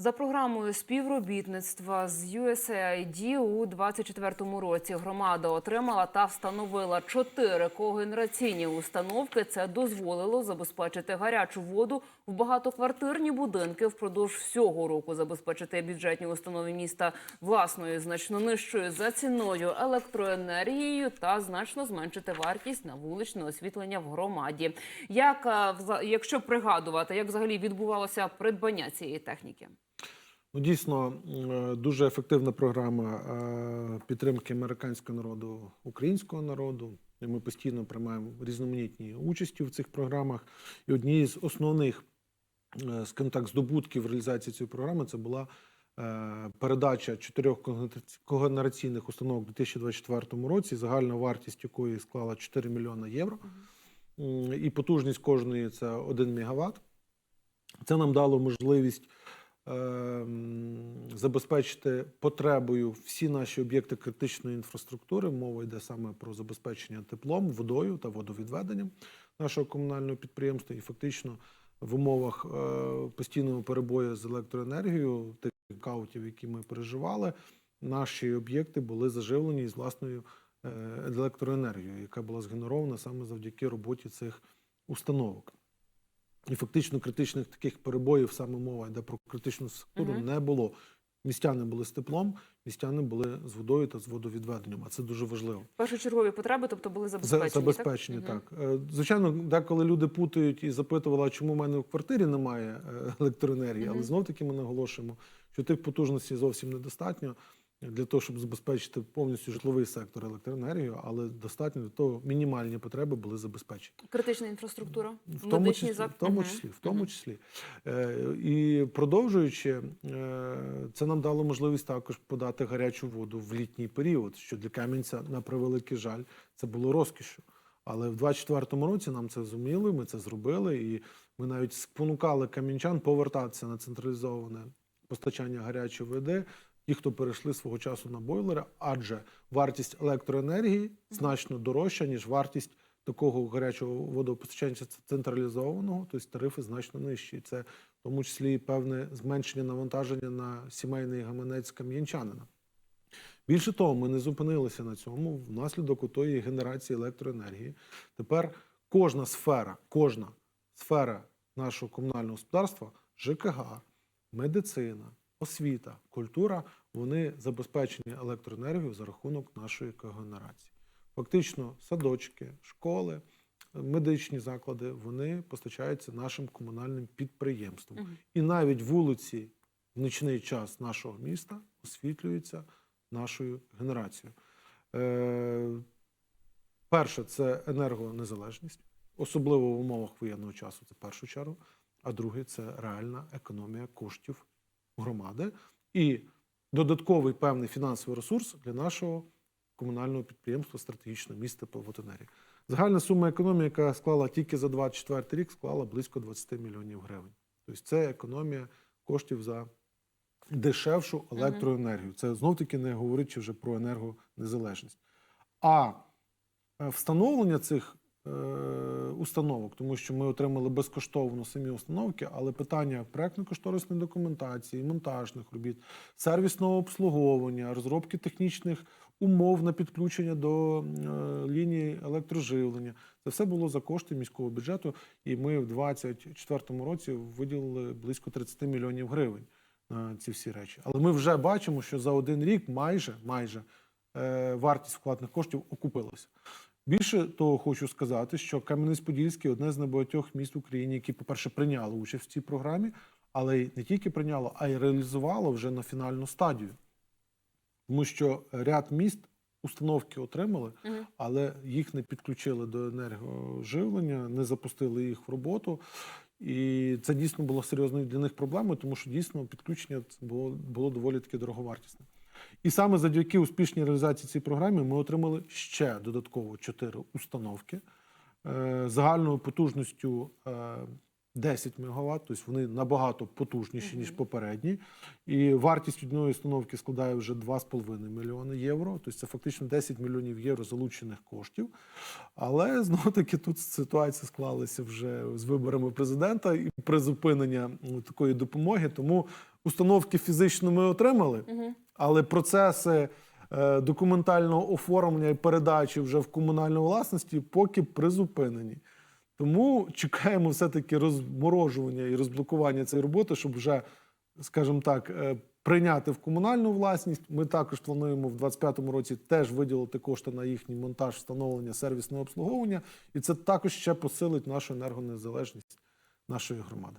За програмою співробітництва з USAID у 2024 році громада отримала та встановила чотири когенераційні установки. Це дозволило забезпечити гарячу воду в багатоквартирні будинки впродовж всього року. Забезпечити бюджетні установи міста власною значно нижчою за ціною електроенергією та значно зменшити вартість на вуличне освітлення в громаді. Як якщо пригадувати, як взагалі відбувалося придбання цієї техніки? Ну, дійсно, е, дуже ефективна програма е, підтримки американського народу, українського народу. Ми постійно приймаємо різноманітні участі в цих програмах. І однією з основних, е, скажімо так, здобутків реалізації цієї програми це була передача чотирьох когенераці- когенераційних установок у 2024 році, загальна вартість якої склала 4 мільйони євро. І потужність кожної це 1 мегаватт. Це нам дало можливість забезпечити потребою всі наші об'єкти критичної інфраструктури. Мова йде саме про забезпечення теплом, водою та водовідведенням нашого комунального підприємства. І фактично в умовах е, постійного перебою з електроенергією, тих каутів, які ми переживали, наші об'єкти були заживлені з власною е, електроенергією, яка була згенерована саме завдяки роботі цих установок. І фактично критичних таких перебоїв, саме мова йде про критичну структуру, Мгм. не було. Містяни були з теплом, містяни були з водою та з водовідведенням, а це дуже важливо. Першочергові потреби, тобто були забезпечені. Забезпечені, так? так. Е, Звичайно, деколи люди путають і запитували, чому в мене в квартирі немає е, електроенергії, але знов таки ми наголошуємо, що тих потужностей зовсім недостатньо для того, щоб забезпечити повністю житловий сектор електроенергією, але достатньо для того, мінімальні потреби були забезпечені. Критична інфраструктура, В тому числі, зак- в тому числі, в тому числі. І продовжуючи, е, це нам дало можливість також подати гарячу воду в літній період, що для Кам'янця, на превеликий жаль, це було розкішю. Але в 24-му році нам це зуміли, ми це зробили, і ми навіть спонукали кам'янчан повертатися на централізоване постачання гарячої води. Ті, хто перейшли свого часу на бойлери, адже вартість електроенергії значно дорожча, ніж вартість такого гарячого водопостачання централізованого, тобто тарифи значно нижчі. Це в тому числі і певне зменшення навантаження на сімейний гаманець кам'янчанина. Більше того, ми не зупинилися на цьому внаслідок отої генерації електроенергії. Тепер кожна сфера, кожна сфера нашого комунального господарства, ЖКГ, медицина, освіта, культура, вони забезпечені електроенергією за рахунок нашої когенерації. Фактично, садочки, школи, медичні заклади вони постачаються нашим комунальним підприємствам. Мгм. І навіть вулиці в нічний час нашого міста освітлюються нашою генерацією. Е, перше, це енергонезалежність, особливо в умовах воєнного часу, це в першу чергу. А друге це реальна економія коштів громади і додатковий певний фінансовий ресурс для нашого комунального підприємства стратегічного міста Павлотенері. Загальна сума економії, яка склала тільки за 24 рік, склала близько 20 мільйонів гривень. Тобто це економія коштів за дешевшу електроенергію. Це знов таки не говорячи вже про енергонезалежність. А е, встановлення цих установок, тому що ми отримали безкоштовно самі установки, але питання проектно-кошторисної документації, монтажних робіт, сервісного обслуговування, розробки технічних умов на підключення до е, лінії електроживлення. Це все було за кошти міського бюджету, і ми в 2024 році виділили близько 30 мільйонів гривень на ці всі речі. Але ми вже бачимо, що за один рік майже, майже е, вартість вкладних коштів окупилася. Більше того, хочу сказати, що Кам'янець-Подільський одне з небагатьох міст в Україні, які, по-перше, прийняло участь в цій програмі, але не тільки прийняло, а й реалізувало вже на фінальну стадію. Тому що ряд міст установки отримали, але їх не підключили до енергоживлення, не запустили їх в роботу. І це дійсно було серйозною для них проблемою, тому що дійсно підключення було, було доволі таки дороговартісне. І саме завдяки успішній реалізації цієї програми ми отримали ще додатково чотири установки е, загальною потужністю е, 10 МВт, тобто вони набагато потужніші, ніж попередні. І вартість одної установки складає вже 2,5 мільйони євро. Тобто це фактично 10 мільйонів євро залучених коштів. Але знову таки тут ситуація склалася вже з виборами президента і призупинення ну, такої допомоги. Тому установки фізично ми отримали, але процеси е, документального оформлення і передачі вже в комунальну власності поки призупинені. Тому чекаємо все-таки розморожування і розблокування цієї роботи, щоб вже, скажімо так, е, прийняти в комунальну власність. Ми також плануємо в 2025 році теж виділити кошти на їхній монтаж, встановлення сервісного обслуговування, і це також ще посилить нашу енергонезалежність нашої громади.